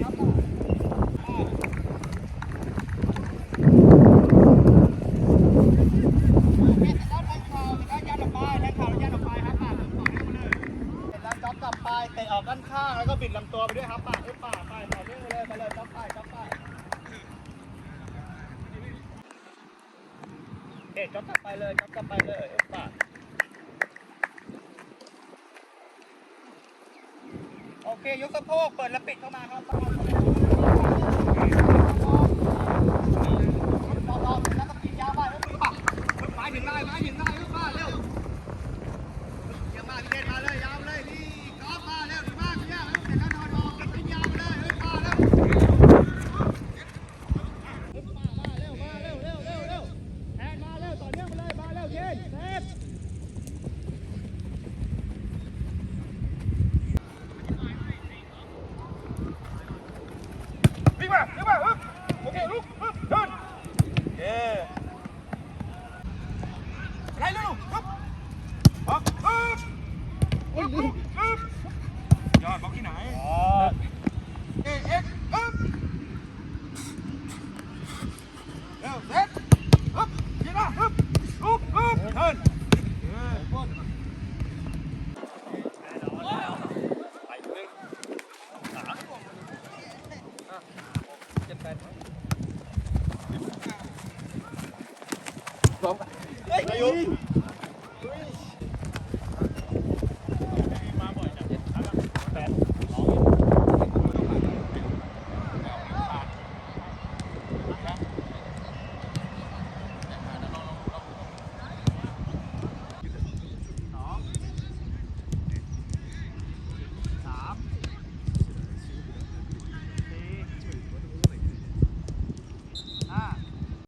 เสร็จแล้วแทงเข่าเสร็จแล้วยัดออกลับป่ะต่อเนื่องไปเลยจับไปเตะออกด้านข้างแล้วก็บิดลำตัวไปด้วยครับป่ะเอ้ยป่ะไปต่อเนื่องไปเลยไปเลยจ๊อบไปจ๊อบไปเอ๊ะจ๊อบกลับไปเลยจ๊อบกลับไปเลยเอ้ยป่ะ โอเค ยกสะโพกเปิดแล้วปิดเข้ามาครับรอบๆแล้วก็กินยถึงได้ไม้ถึงได้ลูกบ้านเร็วเยี่ยมมากพี่เดชมาเลย ยอดบล็อกที่ไหนเอ๊ะเอ๊ะอึ๊บเร็วเซ็ตอึ๊บยืนนะอึ๊บอึ๊บอึ๊บเทิร์นสองเฮ้ย